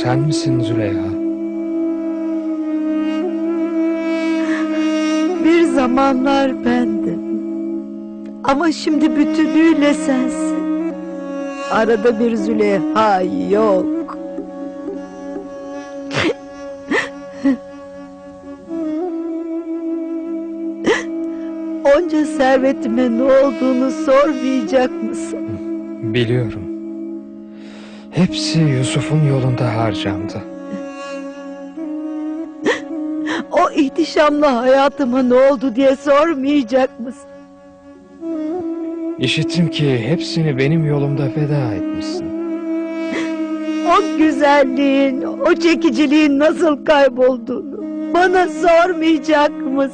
sen misin Züleyha? Bir zamanlar bendim. Ama şimdi bütünüyle sensin. Arada bir Züleyha yok. Onca servetime ne olduğunu sormayacak mısın? Biliyorum. Hepsi Yusuf'un yolunda harcandı. O ihtişamlı hayatıma ne oldu diye sormayacak mısın? İşittim ki hepsini benim yolumda feda etmişsin. O güzelliğin, o çekiciliğin nasıl kaybolduğunu bana sormayacak mısın?